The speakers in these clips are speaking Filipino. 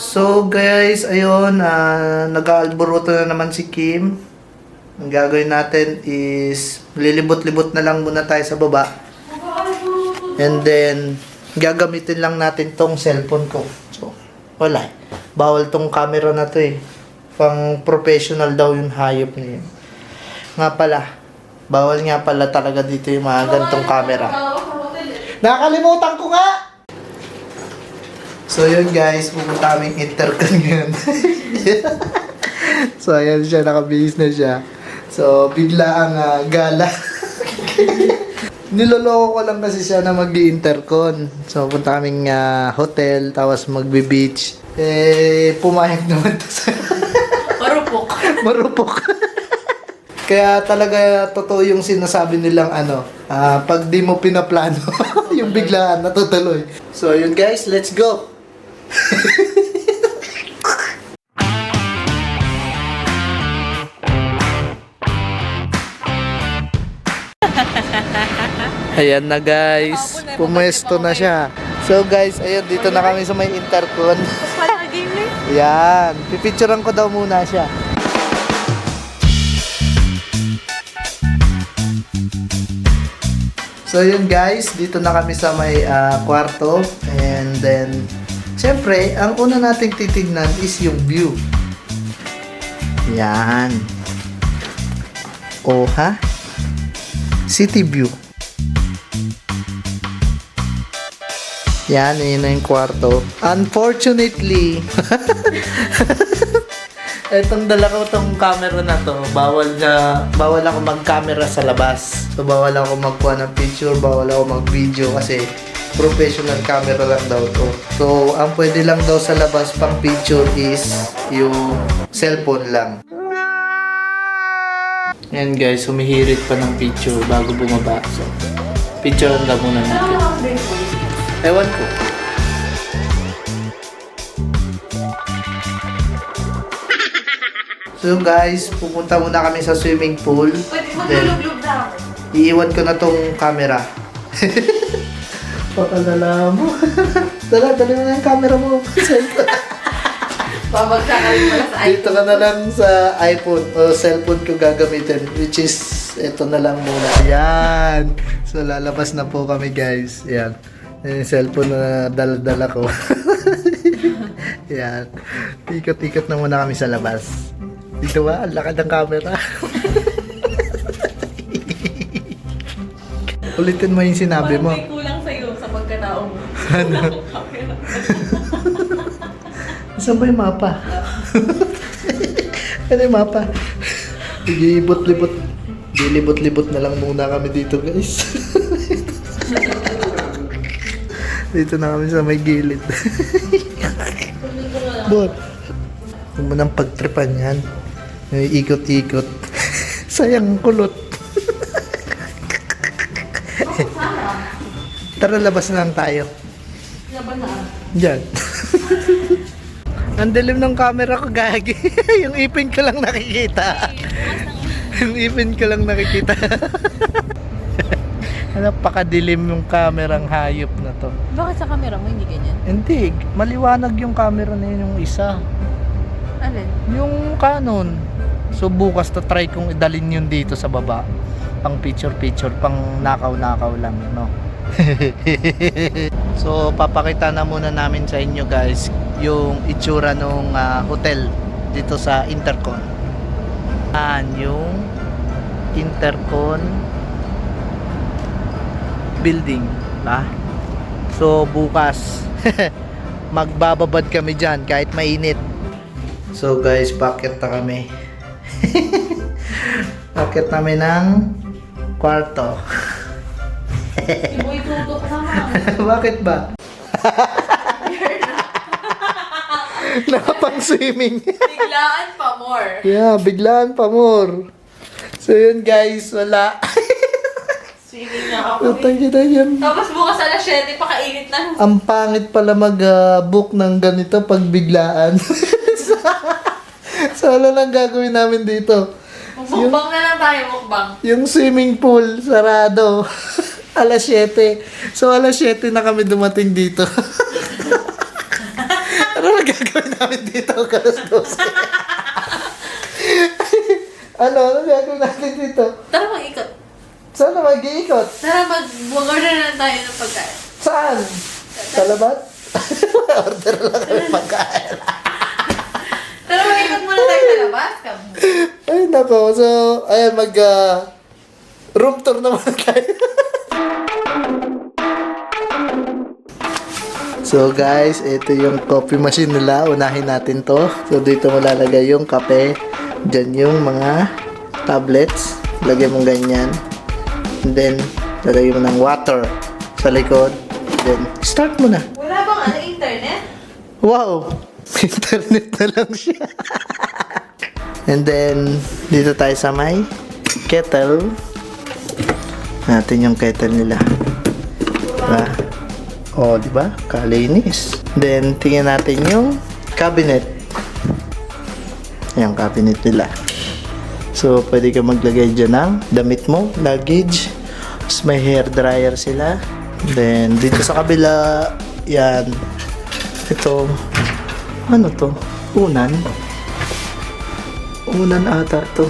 So guys, ayun, uh, nag-aalboroto na naman si Kim. Ang gagawin natin is lilibot-libot na lang muna tayo sa baba. And then, gagamitin lang natin tong cellphone ko. So, wala. eh. Bawal tong camera na to eh. Pang professional daw yung hayop na yun. Nga pala, bawal nga pala talaga dito yung mga gantong camera. Nakakalimutan ko nga! So yun guys, pupunta kaming intercon ngayon. so ayan siya, nakabihis na siya. So bigla ang ah, gala. Niloloko ko lang kasi siya na mag intercon So punta kaming ah, hotel, tapos magbe-beach. Eh, pumayag naman to sa Marupok. marupok. Kaya talaga totoo yung sinasabi nilang ano, ah, pag di mo pinaplano, yung biglaan natutuloy. So yun guys, let's go! Ayan na guys, pumuesto na siya. So guys, ayun dito na kami sa may intercon. Palagi mo Yan, pipicturean ko daw muna siya. So yun guys, dito na kami sa may ah, kwarto and then Siyempre, ang una nating titignan is yung view. Yan. O? City view. Yan, yun na yung kwarto. Unfortunately, etong dala ko tong camera na to, bawal na, bawal ako mag-camera sa labas. So, bawal ako magkuha ng picture, bawal ako mag-video kasi professional camera lang daw to. So, ang pwede lang daw sa labas pang picture is yung cellphone lang. Yan guys, humihirit pa ng picture bago bumaba. So, picture lang muna natin. Ewan ko. So guys, pupunta muna kami sa swimming pool. Pwede maglulog na ako. iiwan ko na tong camera. Pakadala mo. Dala, dali mo na yung camera mo. Babagsak ka rin pala sa Dito ka na lang sa iPhone o cellphone ko gagamitin. Which is, ito na lang muna. Ayan. So, lalabas na po kami guys. Ayan. Yan yung cellphone na dala-dala ko. Ayan. Ikot-ikot na muna kami sa labas. Dito ba? Ang lakad ng camera. Ulitin mo yung sinabi mo. Ano? Saan ba yung mapa? ano yung mapa? Ibot-libot. Dilibot-libot na lang muna kami dito guys. dito na kami sa may gilid. Bot. Huwag mo nang pagtripan yan. May ikot-ikot. Sayang ang kulot. Tara, labas na lang tayo. Diyan. Ang dilim ng camera ko, gagi. yung ipin ko lang nakikita. yung ipin ko lang nakikita. Napakadilim yung kamerang hayop na to. Bakit sa camera mo hindi ganyan? Hindi, maliwanag yung camera na yun yung isa. Alin? Yung Canon. So bukas to try kong idalin yun dito sa baba. Pang picture-picture, pang nakaw-nakaw lang, no? So papakita na muna namin sa inyo guys yung itsura ng hotel dito sa Intercon. Yan yung Intercon building, ba? So bukas magbababad kami diyan kahit mainit. So guys, packet na kami. packet namin ng kwarto. Si Boy tutok naman. Bakit ba? Nakapang swimming. Biglaan pa more. yeah, biglaan pa more. So yun guys, wala. Swimming na ako. Utang kita yan. Tapos bukas alas 7, pakainit na. Ang pangit pala mag-book ng ganito pag biglaan. so ano lang gagawin namin dito? Mukbang na lang tayo, mukbang. Yung swimming pool, sarado. Alas 7. So, alas 7 na kami dumating dito. ano na gagawin namin dito? Alas 12. ano? Ano gagawin natin dito? Tara mag-ikot. Saan na mag-iikot? Tara mag-order na tayo ng pagkain. Saan? Sa labat? Order lang kami pagkain. Tara mag-ikot muna tayo sa labas. Ay, nako. So, ayan, mag ah, room tour naman tayo. So, guys, ito yung coffee machine nila. Unahin natin to. So, dito mo lalagay yung kape. Diyan yung mga tablets. Lagay mo ganyan. And then, lalagay mo ng water sa likod. Then, start mo na. Wala bang ano, internet? Wow! Internet na lang siya. And then, dito tayo sa may kettle. Natin yung kettle nila. Diba? Oh, di ba? Kalinis. Then, tingnan natin yung cabinet. Yung cabinet nila. So, pwede ka maglagay dyan ng damit mo, luggage. Tapos may hair dryer sila. Then, dito sa kabila, yan. Ito, ano to? Unan. Unan ata to.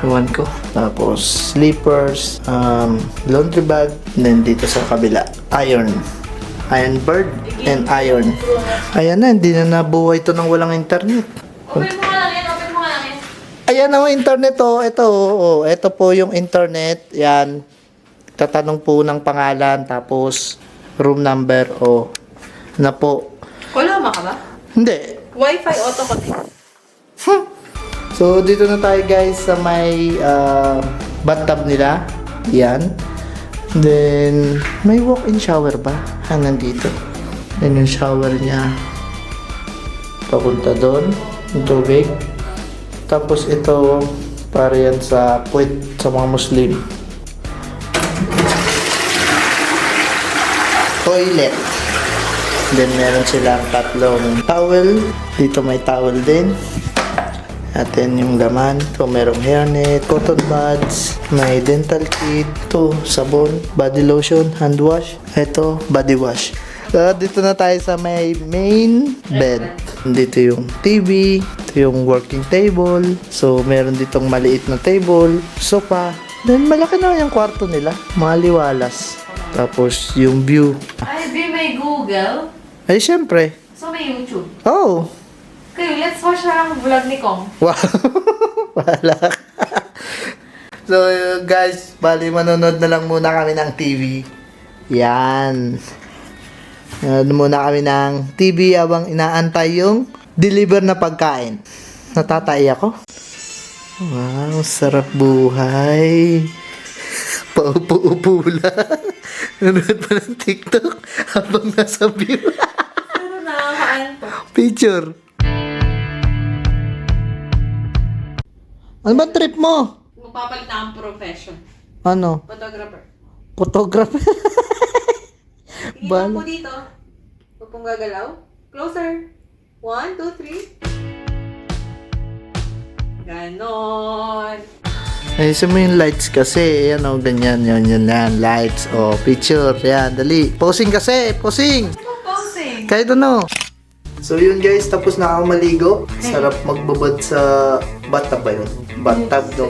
Ewan ko. Tapos, slippers, um, laundry bag, and then dito sa kabila, iron. Iron bird and iron. Ayan na, hindi na nabuhay to ng walang internet. Open mo nga lang yan, open mo nga lang yan. Ayan ang internet oh. Ito oh, oh. Ito po yung internet. Yan. Tatanong po ng pangalan tapos room number o na po. Kulama ka ba? Hindi. Wi-Fi auto connect. So dito na tayo guys sa may uh, bathtub nila. Yan. Then may walk-in shower ba? Hanggang dito. Then yung shower niya papunta doon. Yung tubig. Tapos ito para yan sa puwet sa mga Muslim. Toilet. Then meron silang tatlong towel. Dito may towel din. Atin yung laman. Ito merong hairnet, cotton buds, may dental kit, ito sabon, body lotion, hand wash, ito body wash. So, dito na tayo sa may main bed. Dito yung TV, ito yung working table. So, meron ditong maliit na table, sofa. Then, malaki na yung kwarto nila. Maliwalas. Tapos, yung view. Ay, may Google. Ay, syempre. So may YouTube. Oh! Okay, let's watch na lang vlog ni Kong. Wow! Wala. so, guys, bali manonood na lang muna kami ng TV. Yan. Nanonood muna kami ng TV habang inaantay yung deliver na pagkain. Natatay ako. Wow, sarap buhay. Paupo-upo lang. Nanonood pa ng TikTok habang nasa view. Pero nakakaanto. Picture. Ano ba trip mo? Magpapalit na ang profession. Ano? Photographer. Photographer? Tingin Bala. mo dito. Huwag pong gagalaw. Closer. One, two, three. Ganon. Ayusin mo yung lights kasi. Yan o, ganyan. Yan, yan, yan. Lights. O, picture. Yan, dali. Posing kasi. Posing. Posing. Kahit ano. So yun guys, tapos na ako maligo. Sarap magbabad sa bathtub ba yun? Bathtub, no?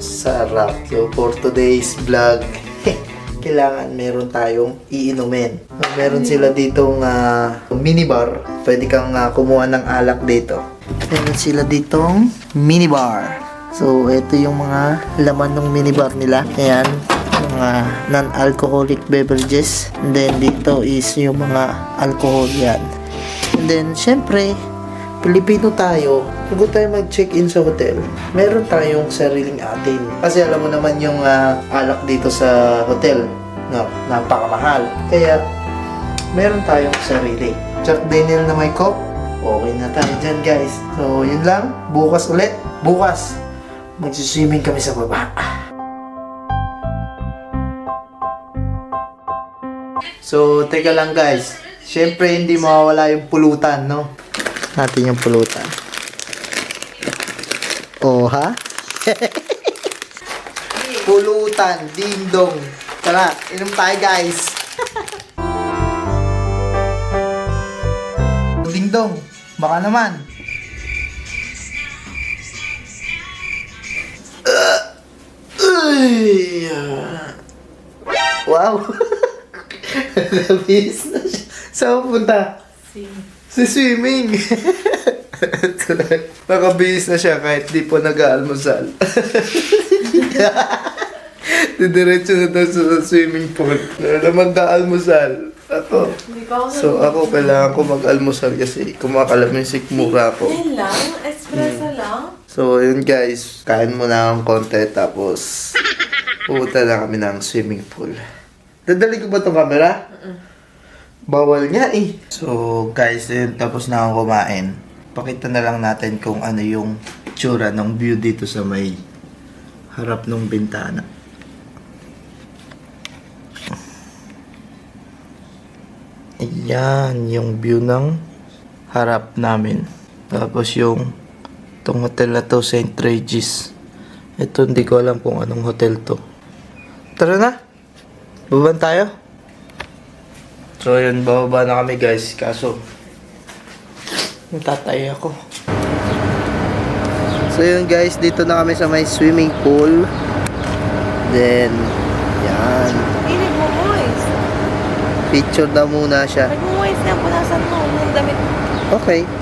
Sarap. So, for today's vlog, kailangan meron tayong iinumin. Meron sila ditong ah, minibar. Pwede kang ah, kumuha ng alak dito. Meron sila ditong minibar. So, ito yung mga laman ng minibar nila. Ayan, mga non-alcoholic beverages. And then, dito is yung mga alcohol yan. And then, syempre, Pilipino tayo, bago tayo mag-check-in sa hotel, meron tayong sariling atin. Kasi alam mo naman yung ah, alak dito sa hotel, no, napakamahal. Kaya, meron tayong sarili. Jack Daniel na may cup, okay na tayo dyan guys. So, yun lang. Bukas ulit. Bukas, magsiswimming kami sa baba. So, teka lang guys. Siyempre, hindi mawawala yung pulutan, no? Natin yung pulutan. Oh, ha? pulutan, ding dong. Tara, inom tayo guys. Ding dong, baka naman. Wow. Nabis na siya. Saan punta? Si swimming. Nakabihis na siya kahit di po nag-aalmusal. Didiretso na daw sa swimming pool. Na mag-aalmusal. Ako. So ako kailangan ko mag-almusal kasi kumakalamin si mura ko. Yan lang? Espresso lang? So yun guys, kain muna ng konti tapos pupunta na kami ng swimming pool. Dadali ko ba itong camera? Bawal nga eh. So guys, yun, tapos na akong kumain. Pakita na lang natin kung ano yung tsura ng view dito sa may harap ng bintana. Ayan, yung view ng harap namin. Tapos yung itong hotel na to, St. Regis. Ito, hindi ko alam kung anong hotel to. Tara na! Baban tayo? So, yun, bababa na kami guys. Kaso, natatay ako. So, yun guys, dito na kami sa may swimming pool. Then, yan. Hindi, nagmumoist. Picture daw muna siya. Nagmumoist na. Punasan mo. Yung damit mo. Okay.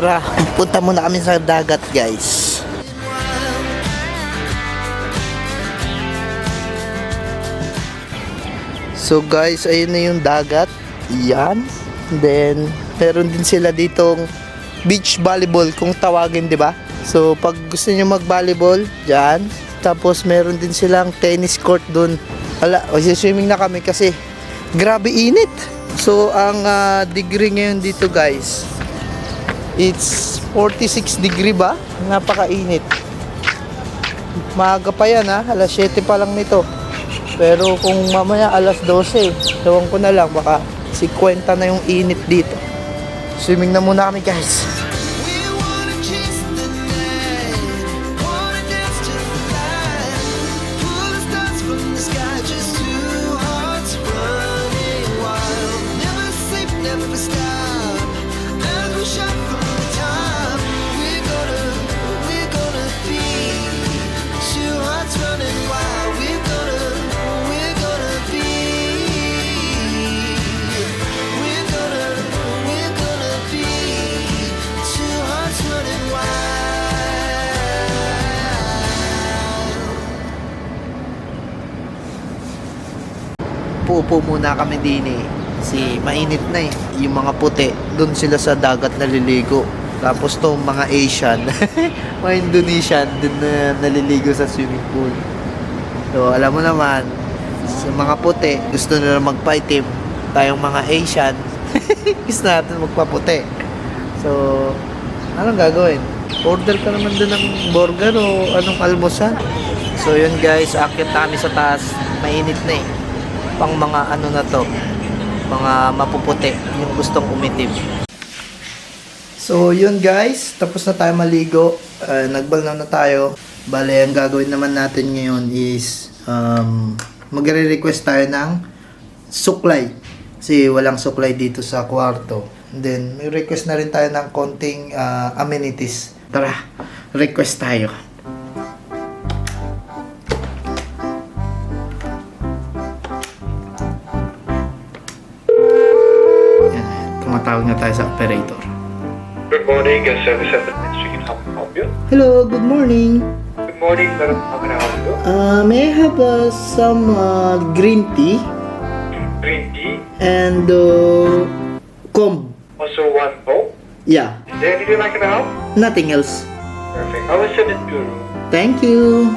Tara, punta muna kami sa dagat guys. So guys, ayun na yung dagat. Yan. Then, meron din sila ditong beach volleyball kung tawagin, di ba? So, pag gusto niyo mag-volleyball, dyan. Tapos, meron din silang tennis court dun. Hala, swimming na kami kasi grabe init. So, ang ah, degree ngayon dito guys, It's 46 degree ba? Napakainit. Maaga pa yan ha. Alas 7 pa lang nito. Pero kung mamaya alas 12, tawang ko na lang baka 50 na yung init dito. Swimming na muna kami guys. Kami din eh. Kasi mainit na eh. Yung mga puti, doon sila sa dagat naliligo. Tapos to mga Asian, mga Indonesian, dun na naliligo sa swimming pool. So, alam mo naman, sa mga puti, gusto nila magpaitim. Tayong mga Asian, gusto natin magpaputi. So, anong gagawin? Order ka naman dun ng burger o anong almusal? So, yun guys, akit kami sa taas. Mainit na eh pang mga ano na to mga mapuputi yung gustong umitim. So yun guys. Tapos na tayo maligo. Uh, nagbalnaw na tayo. Bale ang gagawin naman natin ngayon is um, magre-request tayo ng suklay. Kasi walang suklay dito sa kwarto. Then may request na rin tayo ng konting uh, amenities. Tara request tayo tumatawag na tayo sa operator. Good morning, service at the ministry. How can I help you? Hello, good morning. Good morning, madam. How can I help you? Uh, may I have uh, some uh, green tea Green tea. and uh, comb? Also one bowl. Yeah, Is there anything I can help? nothing else. Perfect. I will send it to your room. Thank you.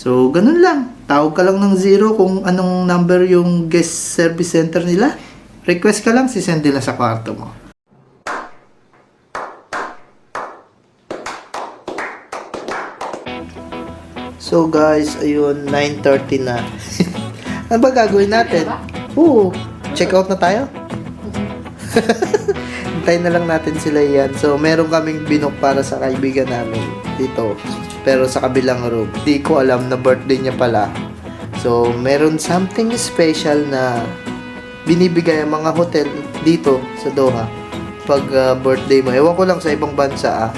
So, ganun lang. Tawag ka lang ng zero kung anong number yung guest service center nila. Request ka lang, sisend nila sa kwarto mo. So guys, ayun, 9.30 na. Ano ba gagawin natin? Oo. Check out na tayo? Hintayin na lang natin sila yan. So, meron kaming binok para sa kaibigan namin dito. Pero sa kabilang room. Di ko alam na birthday niya pala. So, meron something special na binibigay ang mga hotel dito sa Doha pag ah, birthday mo. Ewan ko lang sa ibang bansa ah.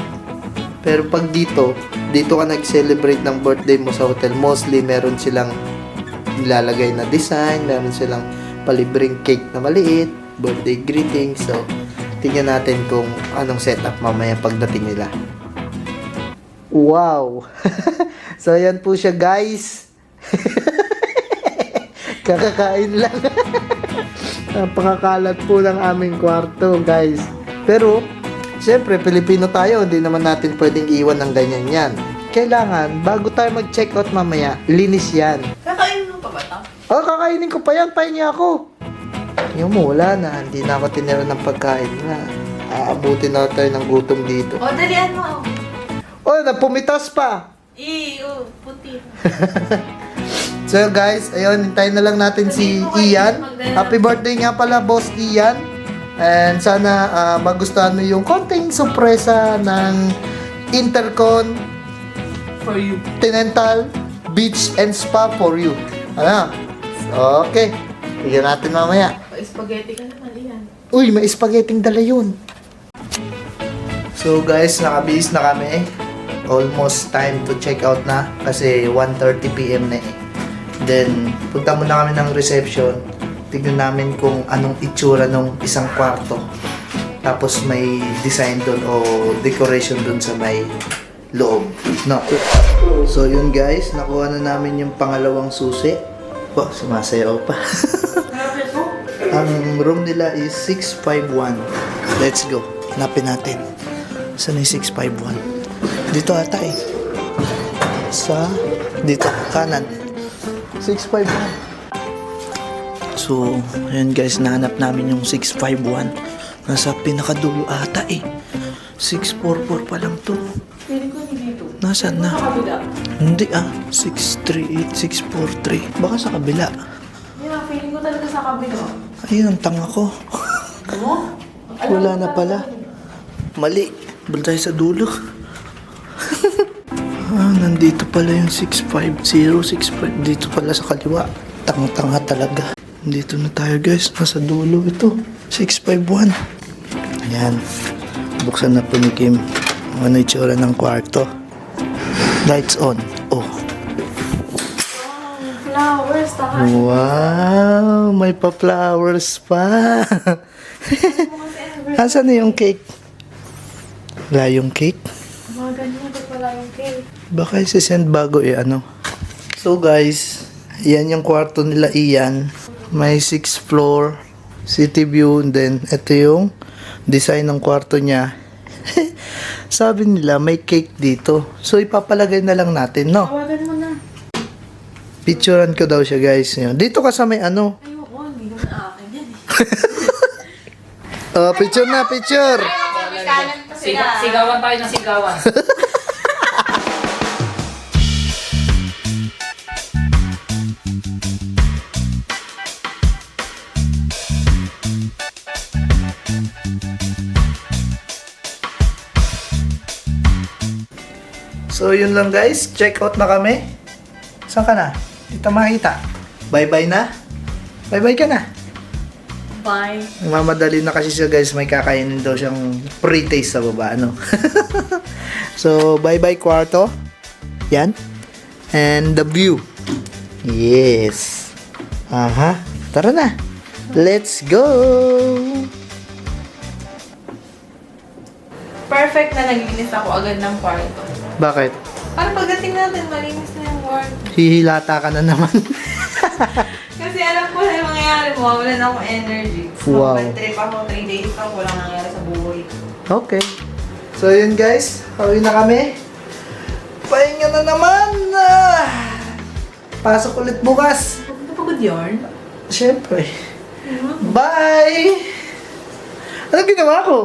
Pero pag dito, dito ka nag-celebrate ng birthday mo sa hotel, mostly meron silang nilalagay na design, meron silang palibreng cake na maliit, birthday greeting. So, tingnan natin kung anong setup mamaya pagdating nila. Wow! so, ayan po siya guys. Kakakain lang. Napakakalat po ng aming kwarto, guys. Pero, syempre, Pilipino tayo, hindi naman natin pwedeng iwan ng ganyan yan. Kailangan, bago tayo mag-check out mamaya, linis yan. Kakainin mo pa ba ito? Oh, kakainin ko pa yan, pahingi ako. Yung mo, wala na, hindi na ako tinira ng pagkain na. Aabutin na tayo ng gutom dito. O, dalian mo. Oh, napumitas pa. Ew, puti. So guys, ayun, hintayin na lang natin si Ian. Happy birthday nga pala, boss Ian. And sana ah, magustuhan mo yung konting sorpresa ng Intercon For you. Continental Beach and Spa for you. Ano? Okay. Tignan natin mamaya. Pa-spaghetti ka naman, iyan. Uy, may spaghetti dala yun. So guys, nakabihis na kami. Almost time to check out na kasi 1.30pm na eh. Then, punta muna kami ng reception. Tignan namin kung anong itsura ng isang kwarto. Tapos may design doon o decoration doon sa may loob. No. So yun guys, nakuha na namin yung pangalawang susi. Oh, sumasayaw pa. Ang room nila is 651. Let's go. Hanapin natin. Saan yung 651? Dito ata eh. Sa, dito, kanan. 651. So, ayan guys, nahanap namin yung 651. Nasa pinakadulo ata eh. 644 pa lang to. Feeling ko dito. Nasaan na? Hindi ah. 638643. Baka sa kabila. Yeah, feeling ko talaga sa kabila. Ayun, ang tanga ko. Ano? Wala na pala. Mali. Bala tayo sa dulo. ah, nandito pala yung 65065. Dito pala sa kaliwa. Tanga-tanga talaga. Dito na tayo guys. Nasa dulo ito. 651. Ayan. Buksan na po ni Kim. Ano itsura ng kwarto. Lights on. Wow! May pa-flowers pa. Asan na yung cake? Wala yung cake? Mga ganyan, wala yung cake? Baka isi-send bago eh, ano. So guys, yan yung kwarto nila Ian. May 6th floor, city view, and then ito yung design ng kwarto niya. Sabi nila may cake dito. So ipapalagay na lang natin, no? Tawagan mo. Picturean ko daw siya guys. Yun. Dito ka sa may ano. Ayoko, hindi naman akin yan eh. Oh, picture na, picture! Siga, sigawan tayo ng sigawan. So yun lang guys, check out na kami. Saan ka na? Dito makita. Bye-bye na? Bye-bye ka na. Bye. Mamadali na kasi siya guys, may kakainin daw siyang pre-taste sa baba, ano? so, bye-bye kwarto. Yan. And the view. Yes. Aha. Tara na. Let's go! Perfect na naglinis ako agad ng kwarto. Bakit? Para pagdating natin, malinis na yung kwarto. Hihilata ka na naman. Kasi alam ko na yung mangyayari mo, wala na akong energy. Wow. Mag trip ako 3 days lang, walang nangyari sa buhay. Okay. So yun guys, pauwi na kami. Pahinga na naman! Ah! Pasok ulit bukas. Pagod na pagod yarn. Siyempre. Bye! Anong ginawa ko?